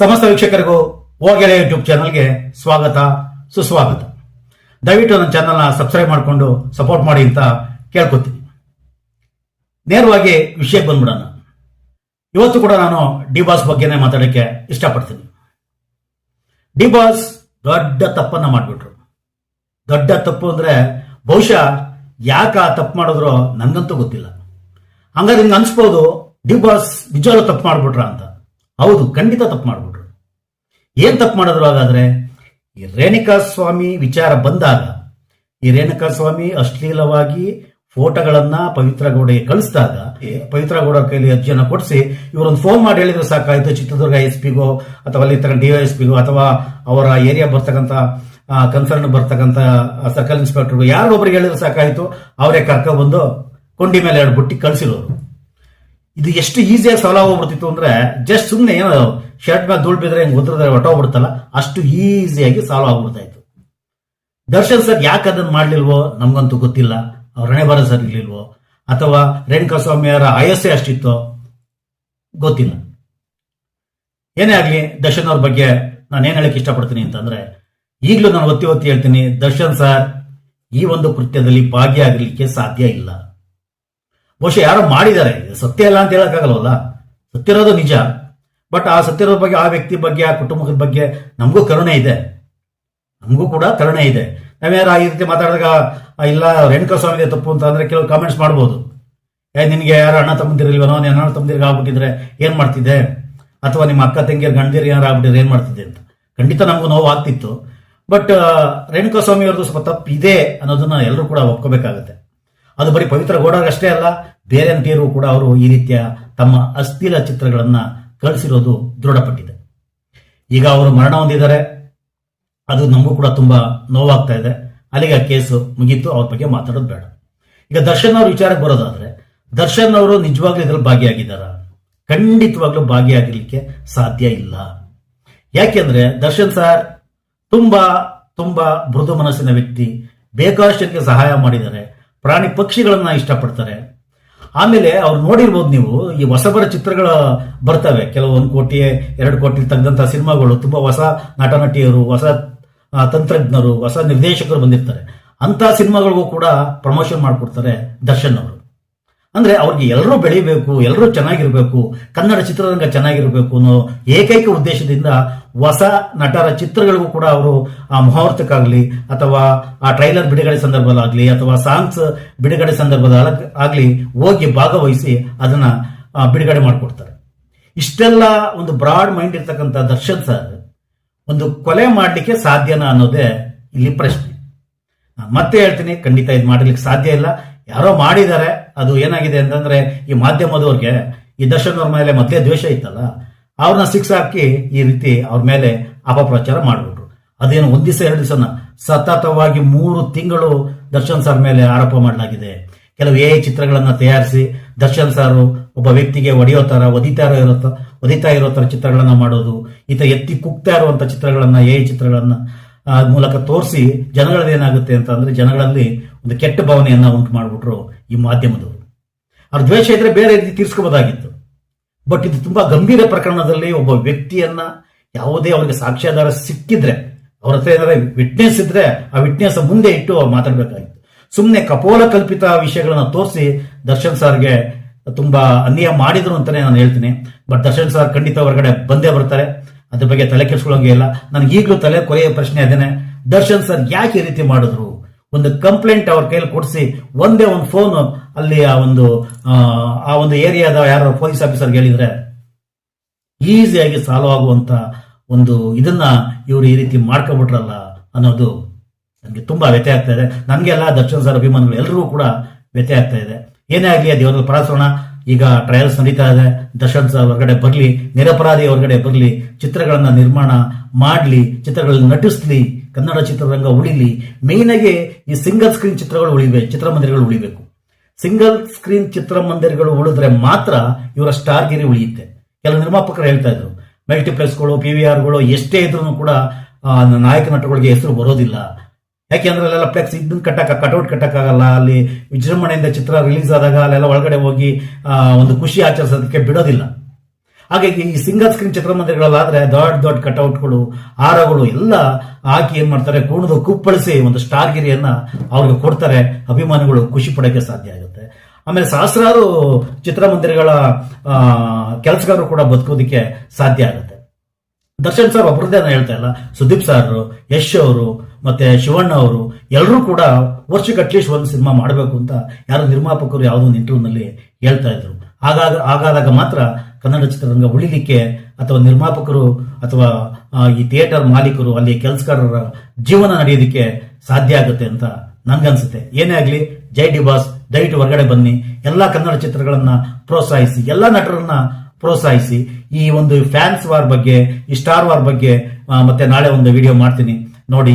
ಸಮಸ್ತ ವೀಕ್ಷಕರಿಗೂ ಹೋಗೆಳೆ ಯೂಟ್ಯೂಬ್ ಚಾನಲ್ಗೆ ಸ್ವಾಗತ, ಸುಸ್ವಾಗತ. ದಯವಿಟ್ಟು ನನ್ನ ಚಾನಲ್ನ ಸಬ್ಸ್ಕ್ರೈಬ್ ಮಾಡಿಕೊಂಡು ಸಪೋರ್ಟ್ ಮಾಡಿ ಅಂತ ಕೇಳ್ಕೊತೀನಿ. ನೇರವಾಗಿ ವಿಷಯಕ್ಕೆ ಬಂದ್ಬಿಡೋಣ. ಇವತ್ತು ಕೂಡ ನಾನು ಡಿ ಬಾಸ್ ಬಗ್ಗೆನೇ ಮಾತಾಡೋಕ್ಕೆ ಇಷ್ಟಪಡ್ತೀನಿ. ಡಿ ಬಾಸ್ ದೊಡ್ಡ ತಪ್ಪನ್ನ ಮಾಡಿಬಿಟ್ರು. ದೊಡ್ಡ ತಪ್ಪು ಅಂದರೆ ಬಹುಶಃ ಯಾಕೆ ಆ ತಪ್ಪು ಮಾಡಿದ್ರು ನನಗಂತೂ ಗೊತ್ತಿಲ್ಲ. ಹಂಗಾದ್ರೆ ನಿಮ್ಗೆ ಅನ್ಸ್ಬೋದು ಡಿ ಬಾಸ್ ನಿಜವಾಗ್ಲೂ ತಪ್ಪು ಮಾಡ್ಬಿಟ್ರ ಅಂತ. ಹೌದು ಖಂಡಿತ ತಪ್ಪು ಮಾಡ್ಬಿಟ್ರು. ಏನ್ ತಪ್ಪು ಮಾಡಿದ್ರು ಹಾಗಾದ್ರೆ? ಈ ರೇಣುಕಾ ಸ್ವಾಮಿ ವಿಚಾರ ಬಂದಾಗ ಈ ರೇಣುಕಾ ಸ್ವಾಮಿ ಅಶ್ಲೀಲವಾಗಿ ಫೋಟೋಗಳನ್ನ ಪವಿತ್ರ ಗೌಡಗೆ ಕಳಿಸಿದಾಗ ಪವಿತ್ರ ಗೌಡ ಕೈಲಿ ಅರ್ಜಿಯನ್ನ ಕೊಡಿಸಿ ಇವರೊಂದು ಫೋನ್ ಮಾಡಿ ಹೇಳಿದ್ರೆ ಸಾಕಾಯ್ತು ಚಿತ್ರದುರ್ಗ ಎಸ್ ಪಿಗೋ ಅಥವಾ ಅಲ್ಲಿ ತಗೊಂಡು ಡಿವೈಎಸ್ಪಿಗೋ ಅಥವಾ ಅವರ ಏರಿಯಾ ಬರ್ತಕ್ಕಂಥ ಕನ್ಸರ್ನ್ ಬರ್ತಕ್ಕಂಥ ಸರ್ಕಲ್ ಇನ್ಸ್ಪೆಕ್ಟರ್ಗೂ ಯಾರೊಬ್ಬರಿಗೆ ಹೇಳಿದ್ರೆ ಸಾಕಾಯ್ತು ಅವರೇ ಕರ್ಕೊಬಂದು ಕೊಂಡಿ ಮೇಲೆ ಎರಡು ಬುಟ್ಟಿ ಕಳಿಸಿರೋರು. ಇದು ಎಷ್ಟು ಈಸಿಯಾಗಿ ಸಾಲ್ವ್ ಹೋಗ್ಬಿಡ್ತಿತ್ತು ಅಂದ್ರೆ ಜಸ್ಟ್ ಸುಮ್ಮನೆ ಏನು ಶರ್ಟ್ ಮೇಲೆ ಧೂಳ್ ಬಿದ್ರೆ ಹೆಂಗ್ ಉದ್ರದ್ರೆ ಹೊಟ್ಟೋಗ್ಬಿಡ್ತಲ್ಲ ಅಷ್ಟು ಈಸಿಯಾಗಿ ಸಾಲ್ವ್ ಆಗ್ಬಿಡ್ತಾ ಇತ್ತು ದರ್ಶನ್ ಸರ್ ಯಾಕೆ ಅದನ್ನ ಮಾಡ್ಲಿಲ್ವೋ? ನಮ್ಗಂತೂ ಗೊತ್ತಿಲ್ಲ. ಅವ್ರ ಹಣೆ ಸರ್ ಇರ್ಲಿಲ್ವೋ? ಅಥವಾ ರೇಣುಕಾ ಸ್ವಾಮಿಯವರ ಆಯಸ್ಸೆ ಅಷ್ಟಿತ್ತೋ? ಗೊತ್ತಿಲ್ಲ. ಏನೇ ಆಗಲಿ, ದರ್ಶನ್ ಅವ್ರ ಬಗ್ಗೆ ನಾನು ಏನ್ ಹೇಳಕ್ ಇಷ್ಟಪಡ್ತೀನಿ ಅಂತಂದ್ರೆ, ಈಗಲೂ ನಾನು ಒತ್ತಿ ಒತ್ತಿ ಹೇಳ್ತೀನಿ, ದರ್ಶನ್ ಸರ್ ಈ ಒಂದು ಕೃತ್ಯದಲ್ಲಿ ಭಾಗಿಯಾಗಲಿಕ್ಕೆ ಸಾಧ್ಯ ಇಲ್ಲ. ಬಹುಶಃ ಯಾರೋ ಮಾಡಿದ್ದಾರೆ. ಸತ್ಯ ಇಲ್ಲ ಅಂತ ಹೇಳೋಕ್ಕಾಗಲ್ವಲ್ಲ? ಸತ್ಯ ಇರೋದು ನಿಜ. ಬಟ್ ಆ ಸತ್ಯರೋದ ಬಗ್ಗೆ, ಆ ವ್ಯಕ್ತಿ ಬಗ್ಗೆ, ಆ ಕುಟುಂಬದ ಬಗ್ಗೆ ನಮಗೂ ಕರುಣೆ ಇದೆ. ನಮಗೂ ಕೂಡ ಕರುಣೆ ಇದೆ. ನಾವೇನಾರು ಈ ರೀತಿ ಮಾತಾಡಿದಾಗ ಇಲ್ಲ, ರೇಣುಕಾ ಸ್ವಾಮಿಗೆ ತಪ್ಪು ಅಂತ ಅಂದ್ರೆ ಕೆಲವು ಕಾಮೆಂಟ್ಸ್ ಮಾಡ್ಬೋದು. ಏ, ನಿನಗೆ ಯಾರು ಅಣ್ಣ ತಮ್ಮದಿರಿಲ್ವನೋ? ನೀನು ಅಣ್ಣ ತಮ್ಮದಿರಿಗೆ ಆಗ್ಬಿಟ್ಟಿದ್ರೆ ಏನು ಮಾಡ್ತಿದ್ದೆ? ಅಥವಾ ನಿಮ್ಮ ಅಕ್ಕ ತಂಗಿಯರ್, ಗಂಡದಿರು ಯಾರು ಆಗ್ಬಿಟ್ಟಿದ್ರೆ ಏನು ಮಾಡ್ತಿದ್ದೆ ಅಂತ? ಖಂಡಿತ ನಮಗೂ ನೋವು ಆಗ್ತಿತ್ತು ಬಟ್ ರೇಣುಕಾ ಸ್ವಾಮಿ ಅವ್ರದ್ದು ಸ್ವಲ್ಪ ಇದೆ ಅನ್ನೋದನ್ನ ಎಲ್ಲರೂ ಕೂಡ ಒಪ್ಕೋಬೇಕಾಗತ್ತೆ. ಅದು ಬರೀ ಪವಿತ್ರ ಗೌಡರಷ್ಟೇ ಅಲ್ಲ ಬೇರೆ ಬೇರು ಕೂಡ ಅವರು ಈ ರೀತಿಯ ತಮ್ಮ ಅಸ್ಥಿರ ಚಿತ್ರಗಳನ್ನ ಕಳಿಸಿರೋದು ದೃಢಪಟ್ಟಿದೆ. ಈಗ ಅವರು ಮರಣ ಹೊಂದಿದ್ದಾರೆ. ಅದು ನಮಗೂ ಕೂಡ ತುಂಬಾ ನೋವಾಗ್ತಾ ಇದೆ. ಅಲ್ಲಿಗೆ ಆ ಕೇಸು ಮುಗೀತು, ಅವ್ರ ಬಗ್ಗೆ ಮಾತಾಡೋದು ಬೇಡ. ಈಗ ದರ್ಶನ್ ಅವ್ರ ವಿಚಾರಕ್ಕೆ ಬರೋದಾದ್ರೆ, ದರ್ಶನ್ ಅವರು ನಿಜವಾಗ್ಲೂ ಇದ್ರಲ್ಲಿ ಭಾಗಿಯಾಗಿದ್ದಾರ? ಖಂಡಿತವಾಗ್ಲೂ ಭಾಗಿಯಾಗಲಿಕ್ಕೆ ಸಾಧ್ಯ ಇಲ್ಲ. ಯಾಕೆಂದ್ರೆ ದರ್ಶನ್ ಸರ್ ತುಂಬಾ ತುಂಬಾ ಮೃದು ಮನಸ್ಸಿನ ವ್ಯಕ್ತಿ ಬೇಕಾದಷ್ಟಕ್ಕೆ ಸಹಾಯ ಮಾಡಿದ್ದಾರೆ. ಪ್ರಾಣಿ ಪಕ್ಷಿಗಳನ್ನು ಇಷ್ಟಪಡ್ತಾರೆ. ಆಮೇಲೆ ಅವ್ರು ನೋಡಿರ್ಬೋದು ನೀವು, ಈ ಹೊಸಬರ ಚಿತ್ರಗಳು ಬರ್ತವೆ. ಕೆಲವು ಒಂದು ಕೋಟಿ, ಎರಡು ಕೋಟಿ ತೆಗೆದಂತ ಸಿನಿಮಾಗಳು ತುಂಬಾ ಹೊಸ ನಟ ನಟಿಯರು ಹೊಸ ತಂತ್ರಜ್ಞರು, ಹೊಸ ನಿರ್ದೇಶಕರು ಬಂದಿರ್ತಾರೆ. ಅಂತ ಸಿನಿಮಾಗಳಿಗೂ ಕೂಡ ಪ್ರಮೋಷನ್ ಮಾಡಿಕೊಡ್ತಾರೆ ದರ್ಶನ್ ಅವರು. ಅಂದ್ರೆ ಅವ್ರಿಗೆ ಎಲ್ಲರೂ ಬೆಳಿಬೇಕು ಎಲ್ಲರೂ ಚೆನ್ನಾಗಿರ್ಬೇಕು, ಕನ್ನಡ ಚಿತ್ರರಂಗ ಚೆನ್ನಾಗಿರ್ಬೇಕು ಅನ್ನೋ ಏಕೈಕ ಉದ್ದೇಶದಿಂದ ಹೊಸ ನಟರ ಚಿತ್ರಗಳಿಗೂ ಕೂಡ ಅವರು ಆ ಮುಹೂರ್ತಕ್ಕಾಗಲಿ ಅಥವಾ ಆ ಟ್ರೈಲರ್ ಬಿಡುಗಡೆ ಸಂದರ್ಭದಲ್ಲಾಗ್ಲಿ ಅಥವಾ ಸಾಂಗ್ಸ್ ಬಿಡುಗಡೆ ಸಂದರ್ಭದ ಆಗಲಿ ಹೋಗಿ ಭಾಗವಹಿಸಿ ಅದನ್ನ ಬಿಡುಗಡೆ ಮಾಡಿಕೊಡ್ತಾರೆ. ಇಷ್ಟೆಲ್ಲ ಒಂದು ಬ್ರಾಡ್ ಮೈಂಡ್ ಇರ್ತಕ್ಕಂಥ ದರ್ಶನ್ ಸರ್ ಒಂದು ಕೊಲೆ ಮಾಡಲಿಕ್ಕೆ ಸಾಧ್ಯನಾ ಅನ್ನೋದೇ ಇಲ್ಲಿ ಪ್ರಶ್ನೆ. ಮತ್ತೆ ಹೇಳ್ತೀನಿ, ಖಂಡಿತ ಇದು ಮಾಡಲಿಕ್ಕೆ ಸಾಧ್ಯ ಇಲ್ಲ. ಯಾರೋ ಮಾಡಿದ್ದಾರೆ, ಅದು ಏನಾಗಿದೆ ಅಂತಂದ್ರೆ ಈ ಮಾಧ್ಯಮದವ್ರಿಗೆ ಈ ದರ್ಶನ್ ಅವ್ರ ಮೇಲೆ ಮೊದಲೇ ದ್ವೇಷ ಇತ್ತಲ್ಲ, ಅವ್ರನ್ನ ಸಿಕ್ಸ್ ಹಾಕಿ ಈ ರೀತಿ ಅವ್ರ ಮೇಲೆ ಅಪಪ್ರಚಾರ ಮಾಡಿಬಿಟ್ರು. ಅದೇನು ಒಂದ್ ದಿವಸ, ಎರಡು ದಿವಸನ? ಸತತವಾಗಿ ಮೂರು ತಿಂಗಳು ದರ್ಶನ್ ಸರ್ ಮೇಲೆ ಆರೋಪ ಮಾಡಲಾಗಿದೆ. ಕೆಲವು ಎ ಚಿತ್ರಗಳನ್ನ ತಯಾರಿಸಿ ದರ್ಶನ್ ಸಾರು ಒಬ್ಬ ವ್ಯಕ್ತಿಗೆ ಒಡೆಯೋ ತರ, ಒದಿತಾ ಇರೋ ಒದಿತಾ ಇರೋ ತರ ಚಿತ್ರಗಳನ್ನ ಮಾಡೋದು, ಈತ ಎತ್ತಿ ಕುಕ್ತಾ ಇರುವಂತ ಚಿತ್ರಗಳನ್ನ, ಎ ಚಿತ್ರಗಳನ್ನ ಮೂಲಕ ತೋರಿಸಿ ಜನಗಳದ್ದೇನಾಗುತ್ತೆ ಅಂತ ಅಂದ್ರೆ ಜನಗಳಲ್ಲಿ ಒಂದು ಕೆಟ್ಟ ಭಾವನೆಯನ್ನ ಉಂಟು ಮಾಡಿಬಿಟ್ರು ಈ ಮಾಧ್ಯಮದವರು. ಅವ್ರ ದ್ವೇಷ ಇದ್ರೆ ಬೇರೆ ರೀತಿ ತೀರ್ಸ್ಕೋಬೋದಾಗಿತ್ತು. ಬಟ್ ಇದು ತುಂಬಾ ಗಂಭೀರ ಪ್ರಕರಣದಲ್ಲಿ ಒಬ್ಬ ವ್ಯಕ್ತಿಯನ್ನ ಯಾವುದೇ ಅವರಿಗೆ ಸಾಕ್ಷ್ಯಾಧಾರ ಸಿಕ್ಕಿದ್ರೆ, ಅವ್ರ ಹತ್ರ ಏನಾದ್ರೆ ವಿಟ್ನೆಸ್ ಇದ್ರೆ ಆ ವಿಟ್ನೆಸ್ ಮುಂದೆ ಇಟ್ಟು ಮಾತಾಡ್ಬೇಕಾಗಿತ್ತು. ಸುಮ್ಮನೆ ಕಪೋಲ ಕಲ್ಪಿತ ವಿಷಯಗಳನ್ನ ತೋರಿಸಿ ದರ್ಶನ್ ಸರ್ಗೆ ತುಂಬಾ ಅನ್ಯಾಯ ಮಾಡಿದ್ರು ಅಂತಾನೆ ನಾನು ಹೇಳ್ತೀನಿ. ಬಟ್ ದರ್ಶನ್ ಸರ್ ಖಂಡಿತ ಹೊರಗಡೆ ಬಂದೇ ಬರ್ತಾರೆ. ಅದ್ರ ಬಗ್ಗೆ ತಲೆ ಕೆಡಿಸಿಕೊಳ್ಳೋಂಗೇ ಇಲ್ಲ. ನನಗೆ ಈಗಲೂ ತಲೆ ಕೊರೆಯ ಪ್ರಶ್ನೆ ಅದೇನೆ ದರ್ಶನ್ ಸರ್ ಯಾಕೆ ಈ ರೀತಿ ಮಾಡಿದ್ರು? ಒಂದು ಕಂಪ್ಲೇಂಟ್ ಅವ್ರ ಕೈಯಲ್ಲಿ ಕೊಡಿಸಿ ಒಂದೇ ಒಂದು ಫೋನ್ ಅಲ್ಲಿ ಆ ಒಂದು ಆ, ಆ ಒಂದು ಏರಿಯಾದ ಯಾರೋ ಪೊಲೀಸ್ ಆಫೀಸರ್ ಹೇಳಿದ್ರೆ ಈಸಿಯಾಗಿ ಸಾಲ್ವ್ ಆಗುವಂತ ಒಂದು ಇದನ್ನ ಇವರು ಈ ರೀತಿ ಮಾಡ್ಕೊಬಿಟ್ರಲ್ಲ ಅನ್ನೋದು ನನಗೆ ತುಂಬಾ ವ್ಯತ್ಯ ಆಗ್ತಾ ಇದೆ. ನನಗೆಲ್ಲ ದರ್ಶನ್ ಸರ್ ಅಭಿಮಾನಿಗಳು ಎಲ್ಲರಿಗೂ ಕೂಡ ವ್ಯತ್ಯ ಆಗ್ತಾ ಇದೆ. ಏನೇ ಆಗಲಿ ದೇವರ ಪರಾಸೋಣ ಈಗ ಟ್ರಯಲ್ಸ್ ನಡೀತಾ ಇದೆ. ದರ್ಶನ್ ಸರ್ ಹೊರಗಡೆ ಬರಲಿ, ನಿರಪರಾಧಿ ಹೊರಗಡೆ ಬರಲಿ, ಚಿತ್ರಗಳನ್ನ ನಿರ್ಮಾಣ ಮಾಡಲಿ, ಚಿತ್ರಗಳನ್ನ ನಟಿಸ್ಲಿ, ಕನ್ನಡ ಚಿತ್ರರಂಗ ಉಳಿಲಿ. ಮೇನ್ ಆಗಿ ಈ ಸಿಂಗಲ್ ಸ್ಕ್ರೀನ್ ಚಿತ್ರಗಳು ಉಳಿಬೇಕು ಚಿತ್ರಮಂದಿರಗಳು ಉಳಿಬೇಕು. ಸಿಂಗಲ್ ಸ್ಕ್ರೀನ್ ಚಿತ್ರಮಂದಿರಗಳು ಉಳಿದ್ರೆ ಮಾತ್ರ ಇವರ ಸ್ಟಾರ್ ಗಿರಿ ಉಳಿಯುತ್ತೆ. ಕೆಲವು ನಿರ್ಮಾಪಕರು ಹೇಳ್ತಾ ಇದ್ರು ಮಲ್ಟಿಪ್ಲೆಕ್ಸ್ಗಳು ಪಿ ವಿ ಆರ್ಗಳು ಎಷ್ಟೇ ಇದ್ರೂ ಕೂಡ ನಾಯಕ ನಟಗಳಿಗೆ ಹೆಸರು ಬರೋದಿಲ್ಲ. ಯಾಕೆಂದ್ರೆ ಅಲ್ಲೆಲ್ಲ ಫ್ಲೆಕ್ಸ್ ಇದನ್ನ ಕಟ್ಟಕ್ಕ ಕಟೌಟ್ ಕಟ್ಟಕ್ಕಾಗಲ್ಲ. ಅಲ್ಲಿ ವಿಜೃಂಭಣೆಯಿಂದ ಚಿತ್ರ ರಿಲೀಸ್ ಆದಾಗ ಅಲ್ಲೆಲ್ಲ ಒಳಗಡೆ ಹೋಗಿ ಒಂದು ಖುಷಿ ಆಚರಿಸೋದಕ್ಕೆ ಬಿಡೋದಿಲ್ಲ. ಹಾಗಾಗಿ ಈ ಸಿಂಗಲ್ ಸ್ಕ್ರೀನ್ ಚಿತ್ರಮಂದಿರಗಳಲ್ಲಾದ್ರೆ ದೊಡ್ಡ ದೊಡ್ಡ ಕಟೌಟ್ಗಳು ಹಾರಗಳು ಎಲ್ಲ ಹಾಕಿ ಏನ್ ಮಾಡ್ತಾರೆ, ಕುಣಿದು ಕುಪ್ಪಳಿಸಿ ಒಂದು ಸ್ಟಾರ್ ಗಿರಿಯನ್ನ ಅವ್ರಿಗೆ ಕೊಡ್ತಾರೆ. ಅಭಿಮಾನಿಗಳು ಖುಷಿ ಪಡೋಕೆ ಸಾಧ್ಯ ಆಗುತ್ತೆ. ಆಮೇಲೆ ಸಹಸ್ರಾರು ಚಿತ್ರಮಂದಿರಗಳ ಕೆಲಸಗಾರರು ಕೂಡ ಬದುಕೋದಕ್ಕೆ ಸಾಧ್ಯ ಆಗುತ್ತೆ. ದರ್ಶನ್ ಸರ್ ಒಬ್ಬರದ್ದೇ ಹೇಳ್ತಾ ಇಲ್ಲ. ಸುದೀಪ್ ಸರ್ ಯಶ್ ಅವರು ಮತ್ತೆ ಶಿವಣ್ಣ ಅವರು ಎಲ್ಲರೂ ಕೂಡ ವರ್ಷಕ್ಕೆ ಅಟ್ಲೀಸ್ಟ್ ಒಂದು ಸಿನಿಮಾ ಮಾಡಬೇಕು ಅಂತ ಯಾರು ನಿರ್ಮಾಪಕರು ಯಾವುದೋ ಒಂದು ಇಂಟರ್ವ್ಯೂನಲ್ಲಿ ಹೇಳ್ತಾ ಇದ್ರು. ಹಾಗಾದ ಹಾಗಾದಾಗ ಮಾತ್ರ ಕನ್ನಡ ಚಿತ್ರರಂಗ ಉಳಿಲಿಕ್ಕೆ ಅಥವಾ ನಿರ್ಮಾಪಕರು ಅಥವಾ ಈ ಥಿಯೇಟರ್ ಮಾಲೀಕರು ಅಲ್ಲಿ ಕೆಲಸಗಾರರ ಜೀವನ ನಡೆಯೋದಕ್ಕೆ ಸಾಧ್ಯ ಆಗುತ್ತೆ ಅಂತ ನನ್ಗನ್ಸುತ್ತೆ. ಏನೇ ಆಗಲಿ, ಜೈ ಡಿ ಬಾಸ್ ದಯವಿಟ್ಟು ಹೊರಗಡೆ ಬನ್ನಿ. ಎಲ್ಲ ಕನ್ನಡ ಚಿತ್ರಗಳನ್ನ ಪ್ರೋತ್ಸಾಹಿಸಿ, ಎಲ್ಲ ನಟರನ್ನ ಪ್ರೋತ್ಸಾಹಿಸಿ. ಈ ಒಂದು ಫ್ಯಾನ್ಸ್ ವಾರ್ ಬಗ್ಗೆ, ಈ ಸ್ಟಾರ್ ವಾರ್ ಬಗ್ಗೆ ಮತ್ತೆ ನಾಳೆ ಒಂದು ವಿಡಿಯೋ ಮಾಡ್ತೀನಿ. ನೋಡಿ.